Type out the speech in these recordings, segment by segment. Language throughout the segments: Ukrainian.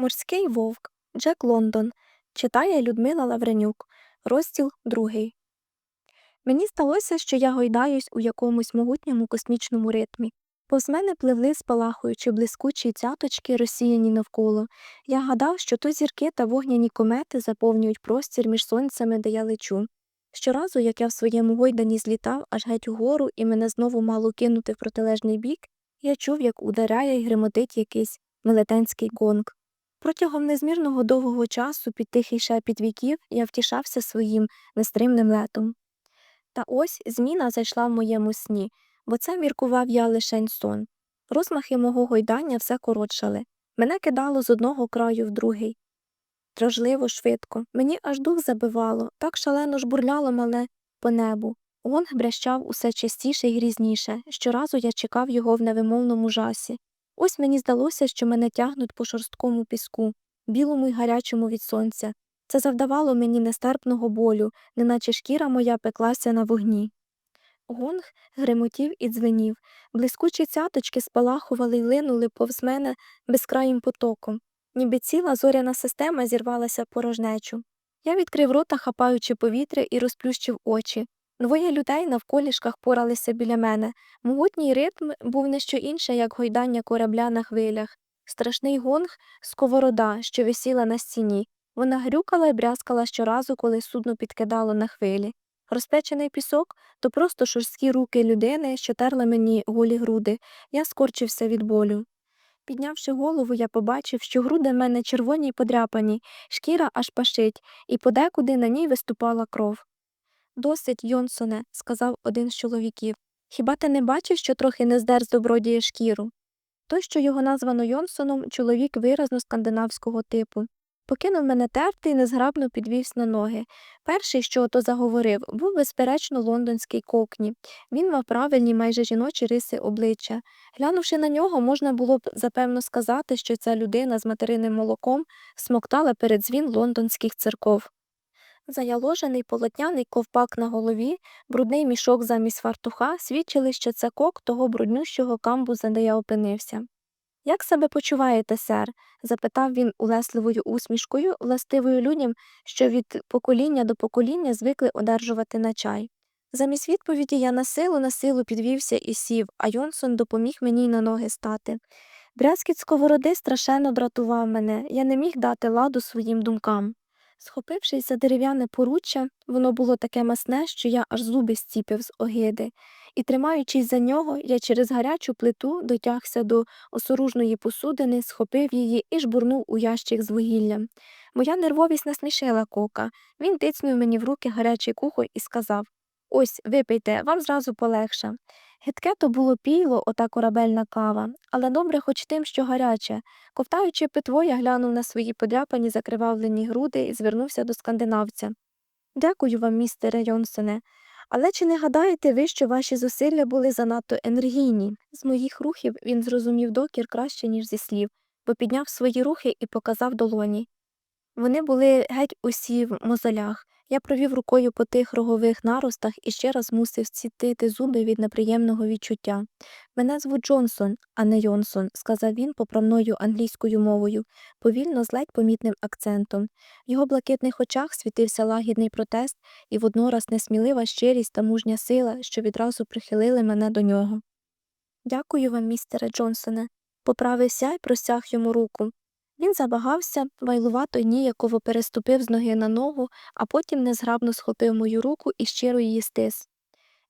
Морський вовк Джек Лондон читає Людмила Лавренюк, розділ другий. Мені здалося, що я гойдаюсь у якомусь могутньому космічному ритмі. Повз мене пливли, спалахуючи блискучі цяточки, розсіяні навколо. Я гадав, що то зірки та вогняні комети заповнюють простір між сонцями, де я лечу. Щоразу, як я в своєму гойданні злітав аж геть угору і мене знову мало кинути в протилежний бік, я чув, як ударяє й гримотить якийсь велетенський гонг. Протягом незмірного довгого часу під тихий шепіт віків я втішався своїм нестримним летом. Та ось зміна зайшла в моєму сні, бо це міркував я лишень сон. Розмахи мого гойдання все коротшали. Мене кидало з одного краю в другий. Дрожливо, швидко, мені аж дух забивало, так шалено жбурляло мене по небу. Гонг брящав усе частіше і грізніше. Щоразу я чекав його в невимовному жасі. Ось мені здалося, що мене тягнуть по шорсткому піску, білому й гарячому від сонця. Це завдавало мені нестерпного болю, неначе шкіра моя пеклася на вогні. Гонг гримотів і дзвенів, блискучі цяточки спалахували й линули повз мене безкраїм потоком, ніби ціла зоряна система зірвалася порожнечу. Я відкрив рота, хапаючи повітря, і розплющив очі. Двоє людей навколішках поралися біля мене. Могутній ритм був не що інше, як гойдання корабля на хвилях. Страшний гонг сковорода, що висіла на стіні. Вона грюкала й брязкала щоразу, коли судно підкидало на хвилі. Розпечений пісок то просто шорсткі руки людини, що терли мені голі груди. Я скорчився від болю. Піднявши голову, я побачив, що груди в мене червоні й подряпані, шкіра аж пашить, і подекуди на ній виступала кров. Досить, Йонсоне, сказав один з чоловіків. Хіба ти не бачиш, що трохи не здер з шкіру? Той, що його названо Йонсоном, чоловік виразно скандинавського типу. Покинув мене терти і незграбно підвівся на ноги. Перший, що ото заговорив, був, безперечно, лондонський кокні. Він мав правильні майже жіночі риси обличчя. Глянувши на нього, можна було б запевно сказати, що ця людина з материним молоком смоктала перед дзвін лондонських церков. Заяложений полотняний ковпак на голові, брудний мішок замість фартуха свідчили, що це кок того бруднющого камбуза, де я опинився. Як себе почуваєте, сер? запитав він улесливою усмішкою, властивою людям, що від покоління до покоління звикли одержувати на чай. Замість відповіді я на силу на силу підвівся і сів, а Йонсон допоміг мені й на ноги стати. Брязкіт сковороди страшенно дратував мене, я не міг дати ладу своїм думкам. Схопившись за дерев'яне поруччя, воно було таке масне, що я аж зуби зціпив з огиди, і, тримаючись за нього, я через гарячу плиту дотягся до осоружної посудини, схопив її і жбурнув у ящик з вугіллям. Моя нервовість насмішила кока. Він тицнув мені в руки гарячий кухоль і сказав Ось, випийте, вам зразу полегше. Гидке то було пійло, ота корабельна кава, але добре хоч тим, що гаряче. Ковтаючи питво, я глянув на свої подряпані закривавлені груди і звернувся до скандинавця. Дякую вам, містере Йонсоне. Але чи не гадаєте ви, що ваші зусилля були занадто енергійні? З моїх рухів він зрозумів докір краще, ніж зі слів, бо підняв свої рухи і показав долоні. Вони були геть усі в мозолях. Я провів рукою по тих рогових наростах і ще раз мусив зцітити зуби від неприємного відчуття. Мене звуть Джонсон, а не Йонсон, сказав він поправною англійською мовою, повільно з ледь помітним акцентом. В його блакитних очах світився лагідний протест і воднораз несмілива щирість та мужня сила, що відразу прихилили мене до нього. Дякую вам, містере Джонсоне, поправився і простяг йому руку. Він забагався, вайлувато ніяково переступив з ноги на ногу, а потім незграбно схопив мою руку і щиро її стис.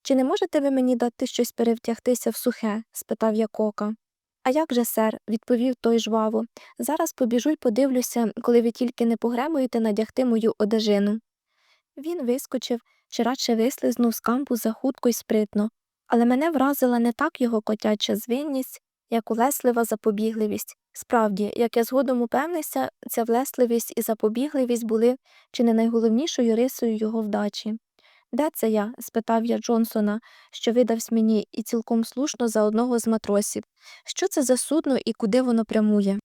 Чи не можете ви мені дати щось перевтягтися в сухе? спитав я кока. А як же, сер, відповів той жваво. Зараз побіжу й подивлюся, коли ви тільки не погремуєте надягти мою одежину. Він вискочив, чи радше вислизнув з кампуса хутко й спритно, але мене вразила не так його котяча звинність, як улеслива запобігливість. Справді, як я згодом упевнився, ця влесливість і запобігливість були чи не найголовнішою рисою його вдачі. Де це я? спитав я Джонсона, що видався мені і цілком слушно за одного з матросів. Що це за судно і куди воно прямує?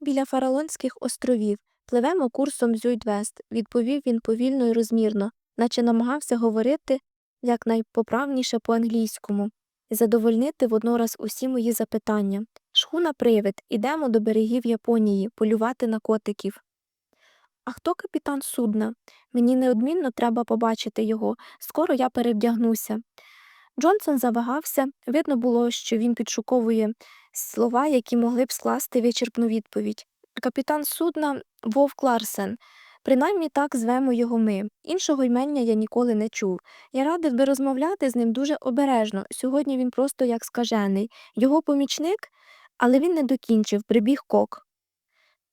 Біля Фаралонських островів пливемо курсом Зюйдвест, відповів він повільно і розмірно, наче намагався говорити якнайпоправніше по англійському. Задовольнити воднораз усі мої запитання. Шхуна привид, ідемо до берегів Японії полювати на котиків. А хто капітан судна? Мені неодмінно треба побачити його. Скоро я перевдягнуся. Джонсон завагався, видно було, що він підшуковує слова, які могли б скласти вичерпну відповідь. Капітан судна Вовк Ларсен. Принаймні так звемо його ми. Іншого ймення я ніколи не чув. Я радив би розмовляти з ним дуже обережно. Сьогодні він просто як скажений. Його помічник, але він не докінчив, прибіг кок.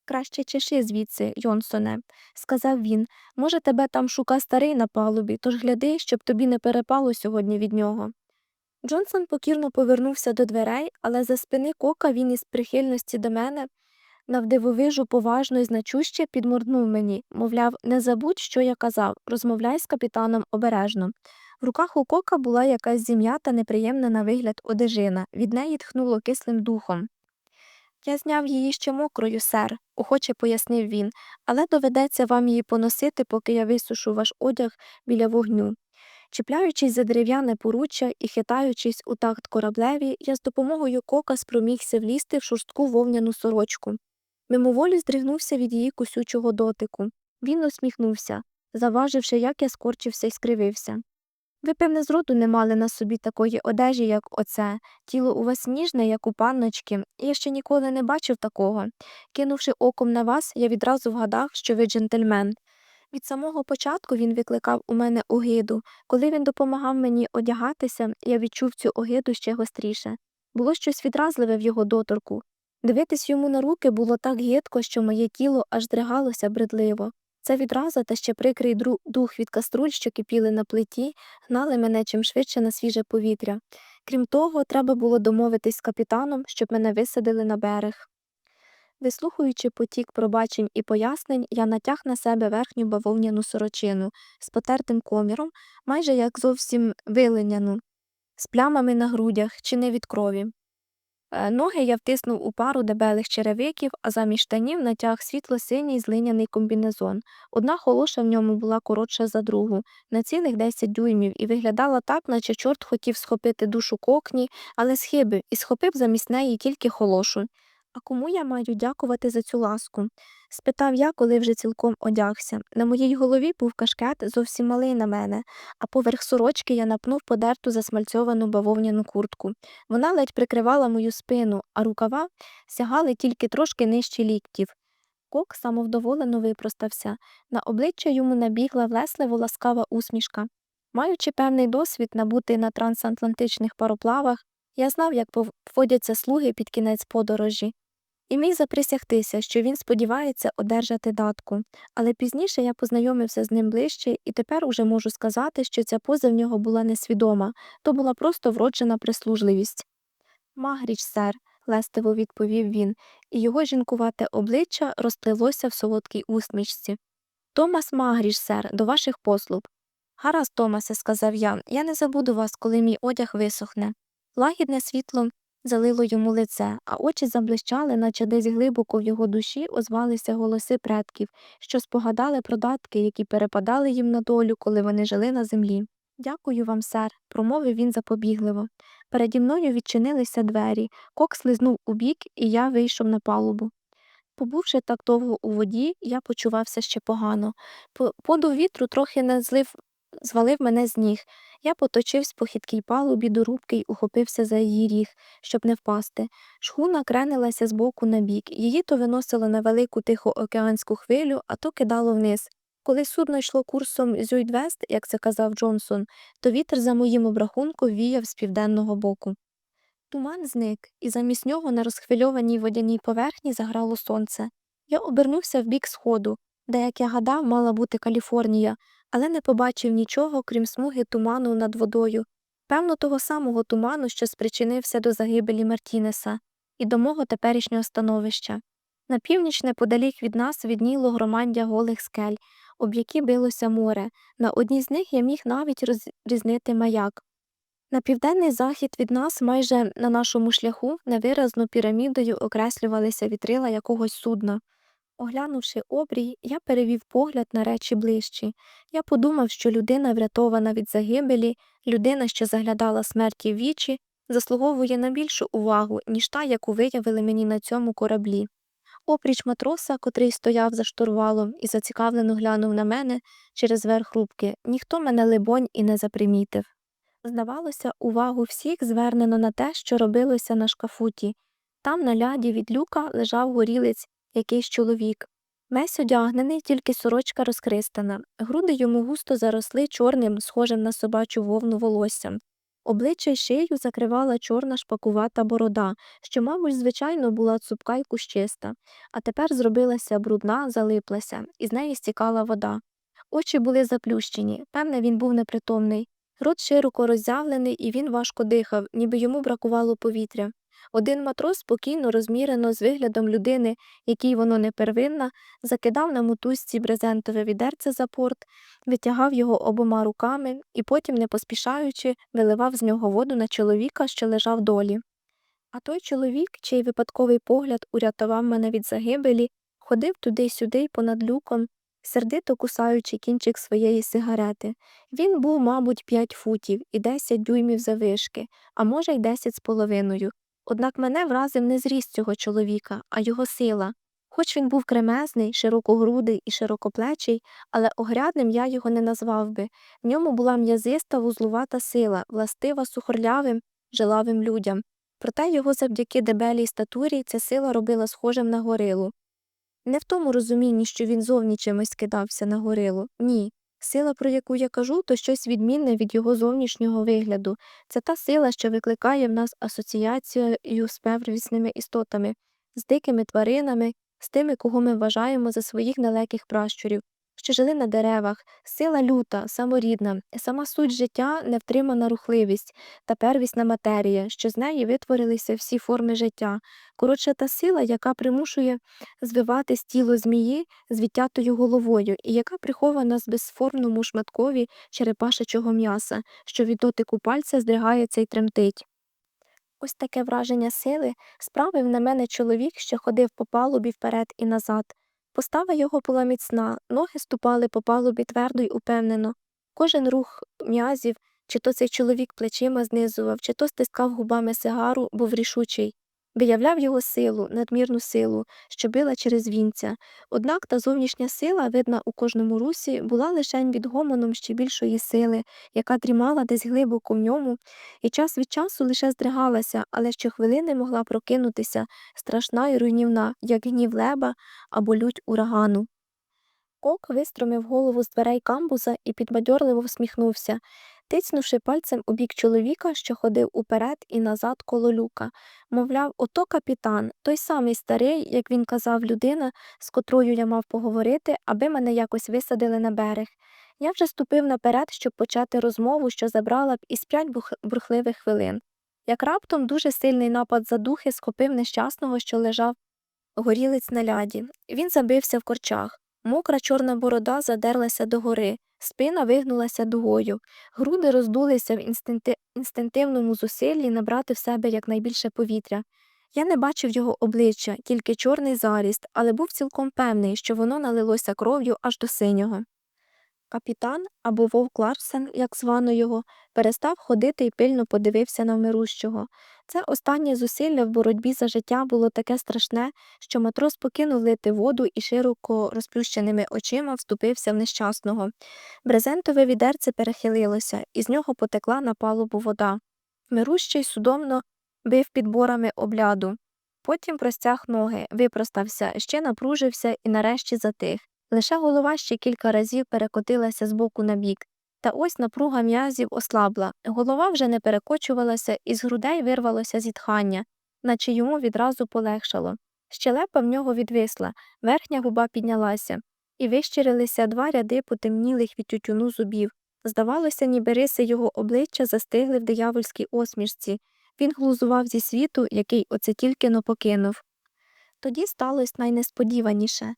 Краще чеши звідси, Йонсоне, сказав він. Може, тебе там шука старий на палубі, тож гляди, щоб тобі не перепало сьогодні від нього. Джонсон покірно повернувся до дверей, але за спини кока він із прихильності до мене навдивовижу поважно і значуще підморгнув мені, мовляв, не забудь, що я казав, розмовляй з капітаном обережно. В руках у кока була якась зім'ята неприємна на вигляд одежина, від неї тхнуло кислим духом. Я зняв її ще мокрою, сер, охоче пояснив він, але доведеться вам її поносити, поки я висушу ваш одяг біля вогню. Чіпляючись за дерев'яне поруччя і хитаючись у такт кораблеві, я з допомогою кока спромігся влізти в шорстку вовняну сорочку. Мимоволі здригнувся від її кусючого дотику. Він усміхнувся, заваживши, як я скорчився і скривився. Ви, певне, зроду не мали на собі такої одежі, як оце. Тіло у вас ніжне, як у панночки, я ще ніколи не бачив такого. Кинувши оком на вас, я відразу вгадав, що ви джентльмен. Від самого початку він викликав у мене огиду. Коли він допомагав мені одягатися, я відчув цю огиду ще гостріше. Було щось відразливе в його доторку. Дивитись йому на руки було так гидко, що моє тіло аж дригалося бредливо. Ця відраза та ще прикрий дух від каструль, що кипіли на плиті, гнали мене чим швидше на свіже повітря. Крім того, треба було домовитись з капітаном, щоб мене висадили на берег. Вислухаючи потік пробачень і пояснень, я натяг на себе верхню бавовняну сорочину з потертим коміром, майже як зовсім вилиняну, з плямами на грудях чи не від крові. Е, Ноги я втиснув у пару дебелих черевиків, а замість штанів натяг світло-синій злиняний комбінезон. Одна холоша в ньому була коротша за другу, на цілих 10 дюймів, і виглядала так, наче чорт хотів схопити душу кокні, але схибив і схопив замість неї тільки холошу. А кому я маю дякувати за цю ласку? спитав я, коли вже цілком одягся. На моїй голові був кашкет зовсім малий на мене, а поверх сорочки я напнув подерту засмальцьовану бавовняну куртку. Вона ледь прикривала мою спину, а рукава сягали тільки трошки нижче ліктів. Кок самовдоволено випростався. На обличчя йому набігла влесливо ласкава усмішка. Маючи певний досвід набутий на трансатлантичних пароплавах, я знав, як поводяться слуги під кінець подорожі, і міг заприсягтися, що він сподівається одержати датку, але пізніше я познайомився з ним ближче і тепер уже можу сказати, що ця поза в нього була несвідома, то була просто вроджена прислужливість. Магріч, сер, лестиво відповів він, і його жінкувате обличчя розплилося в солодкій усмішці. Томас Магріч, сер, до ваших послуг. Гаразд, Томасе, сказав я, я не забуду вас, коли мій одяг висохне. Лагідне світло залило йому лице, а очі заблищали, наче десь глибоко в його душі озвалися голоси предків, що спогадали про датки, які перепадали їм на долю, коли вони жили на землі. Дякую вам, сер, промовив він запобігливо. Переді мною відчинилися двері, кок слизнув у бік, і я вийшов на палубу. Побувши так довго у воді, я почувався ще погано. По- Подув вітру трохи не злив, звалив мене з ніг. Я поточився по хиткій палубі до рубки й ухопився за її ріг, щоб не впасти. Шхуна кренилася з боку на бік. Її то виносило на велику тихоокеанську хвилю, а то кидало вниз. Коли судно йшло курсом Зюйдвест, як це казав Джонсон, то вітер за моїм обрахунком віяв з південного боку. Туман зник, і замість нього на розхвильованій водяній поверхні заграло сонце. Я обернувся в бік сходу, де, як я гадав, мала бути Каліфорнія, але не побачив нічого, крім смуги туману над водою, певно, того самого туману, що спричинився до загибелі Мартінеса, і до мого теперішнього становища. На північ неподалік від нас відніло громаддя голих скель, об які билося море. На одній з них я міг навіть розрізнити маяк. На південний захід від нас, майже на нашому шляху, невиразно пірамідою окреслювалися вітрила якогось судна. Оглянувши обрій, я перевів погляд на речі ближчі. Я подумав, що людина, врятована від загибелі, людина, що заглядала смерті в вічі, заслуговує на більшу увагу, ніж та, яку виявили мені на цьому кораблі. Опріч матроса, котрий стояв за штурвалом і зацікавлено глянув на мене через верх рубки, ніхто мене, либонь, і не запримітив. Здавалося, увагу всіх звернено на те, що робилося на шкафуті. Там на ляді від люка лежав горілець, якийсь чоловік. Весь одягнений, тільки сорочка розкристана, груди йому густо заросли чорним, схожим на собачу вовну волоссям. Обличчя й шию закривала чорна шпакувата борода, що, мабуть, звичайно, була цупка й кущиста, а тепер зробилася брудна, залиплася, і з неї стікала вода. Очі були заплющені, певне, він був непритомний. Рот широко роззявлений, і він важко дихав, ніби йому бракувало повітря. Один матрос спокійно, розмірено, з виглядом людини, якій воно не первинна, закидав на мотузці брезентове відерце за порт, витягав його обома руками і потім, не поспішаючи, виливав з нього воду на чоловіка, що лежав долі. А той чоловік, чий випадковий погляд урятував мене від загибелі, ходив туди-сюди понад люком, сердито кусаючи кінчик своєї сигарети. Він був, мабуть, п'ять футів і десять дюймів завишки, а може, й десять з половиною. Однак мене вразив не зріст цього чоловіка, а його сила. Хоч він був кремезний, широкогрудий і широкоплечий, але огрядним я його не назвав би. В ньому була м'язиста вузлувата сила, властива сухорлявим, жилавим людям. Проте його завдяки дебелій статурі ця сила робила схожим на горилу. Не в тому розумінні, що він зовні чимось скидався на горилу, ні. Сила, про яку я кажу, то щось відмінне від його зовнішнього вигляду. Це та сила, що викликає в нас асоціацію з первісними істотами, з дикими тваринами, з тими, кого ми вважаємо за своїх далеких пращурів, що жили на деревах, сила люта, саморідна, сама суть життя невтримана рухливість та первісна матерія, що з неї витворилися всі форми життя. Коротше, та сила, яка примушує звиватись тіло змії з відтятою головою, і яка прихована з безформному шматкові черепашечого м'яса, що від дотику пальця здригається й тремтить. Ось таке враження сили справив на мене чоловік, що ходив по палубі вперед і назад. Постава його була міцна, ноги ступали по палубі твердо й упевнено. Кожен рух м'язів, чи то цей чоловік плечима знизував, чи то стискав губами сигару, був рішучий. Виявляв його силу, надмірну силу, що била через вінця. Однак та зовнішня сила, видна у кожному русі, була лишень відгомоном ще більшої сили, яка дрімала десь глибоко в ньому, і час від часу лише здригалася, але щохвилини могла прокинутися, страшна і руйнівна, як гнів леба або лють урагану. Кок вистромив голову з дверей камбуза і підбадьорливо всміхнувся, тицнувши пальцем у бік чоловіка, що ходив уперед і назад коло люка. Мовляв, ото капітан, той самий старий, як він казав, людина, з котрою я мав поговорити, аби мене якось висадили на берег. Я вже ступив наперед, щоб почати розмову, що забрала б із п'ять бурхливих хвилин. Як раптом дуже сильний напад задухи схопив нещасного, що лежав горілиць на ляді. Він забився в корчах. Мокра чорна борода задерлася догори, спина вигнулася дугою, груди роздулися в інстинкти... інстинктивному зусиллі набрати в себе якнайбільше повітря. Я не бачив його обличчя, тільки чорний заріст, але був цілком певний, що воно налилося кров'ю аж до синього. Капітан або вовк Ларсен, як звано його, перестав ходити і пильно подивився на вмирущого. Це останнє зусилля в боротьбі за життя було таке страшне, що матрос покинув лити воду і широко розплющеними очима вступився в нещасного. Брезентове відерце перехилилося, і з нього потекла на палубу вода. Мирущий судомно бив підборами обляду. Потім простяг ноги, випростався, ще напружився і нарешті затих. Лише голова ще кілька разів перекотилася з боку на бік. Та ось напруга м'язів ослабла, голова вже не перекочувалася, і з грудей вирвалося зітхання, наче йому відразу полегшало. Щелепа в нього відвисла, верхня губа піднялася, і вищирилися два ряди потемнілих від тютюну зубів. Здавалося, ніби риси його обличчя застигли в диявольській осмішці. Він глузував зі світу, який оце тільки но покинув. Тоді сталося найнесподіваніше.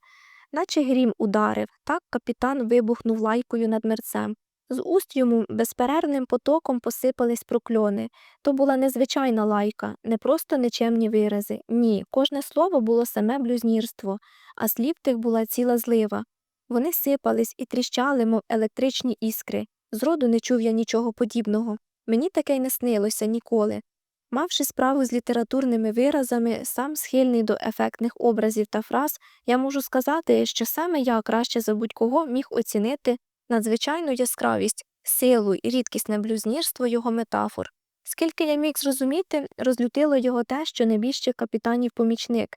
Наче грім ударив, так капітан вибухнув лайкою над мерцем. З уст йому безперервним потоком посипались прокльони. То була незвичайна лайка, не просто нечемні вирази. Ні, кожне слово було саме блюзнірство, а слів тих була ціла злива. Вони сипались і тріщали, мов електричні іскри. Зроду не чув я нічого подібного. Мені таке й не снилося ніколи. Мавши справу з літературними виразами, сам схильний до ефектних образів та фраз, я можу сказати, що саме я краще за будь-кого міг оцінити надзвичайну яскравість, силу і рідкісне блюзнірство його метафор. Скільки я міг зрозуміти, розлютило його те, що небіжчик капітанів помічник.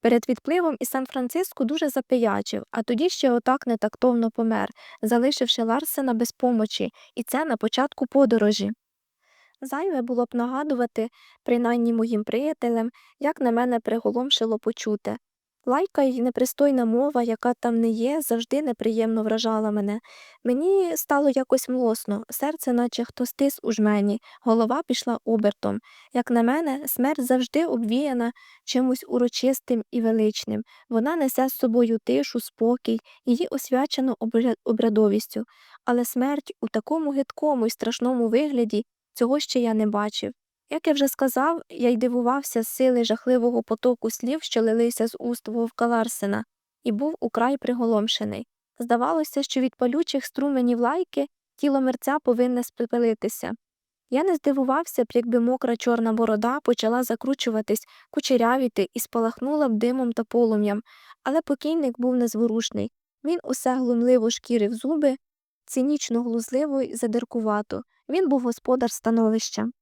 Перед відпливом із Сан-Франциско дуже запиячив, а тоді ще отак нетактовно помер, залишивши Ларсена без помочі, і це на початку подорожі. Зайве було б нагадувати, принаймні моїм приятелям, як на мене приголомшило почуте. Лайка й непристойна мова, яка там не є, завжди неприємно вражала мене. Мені стало якось млосно, серце наче хто стис у жмені, голова пішла обертом. Як на мене, смерть завжди обвіяна чимось урочистим і величним. Вона несе з собою тишу, спокій, її освячено обрядовістю. Але смерть у такому гидкому й страшному вигляді цього ще я не бачив. Як я вже сказав, я й дивувався з сили жахливого потоку слів, що лилися з уст вовка Ларсена, і був украй приголомшений. Здавалося, що від палючих струменів лайки тіло мерця повинне спепелитися. Я не здивувався б, якби мокра чорна борода почала закручуватись, кучерявіти і спалахнула б димом та полум'ям, але покійник був незворушний. Він усе глумливо шкірив зуби, цинічно глузливо й задиркувато. Він був господар становища.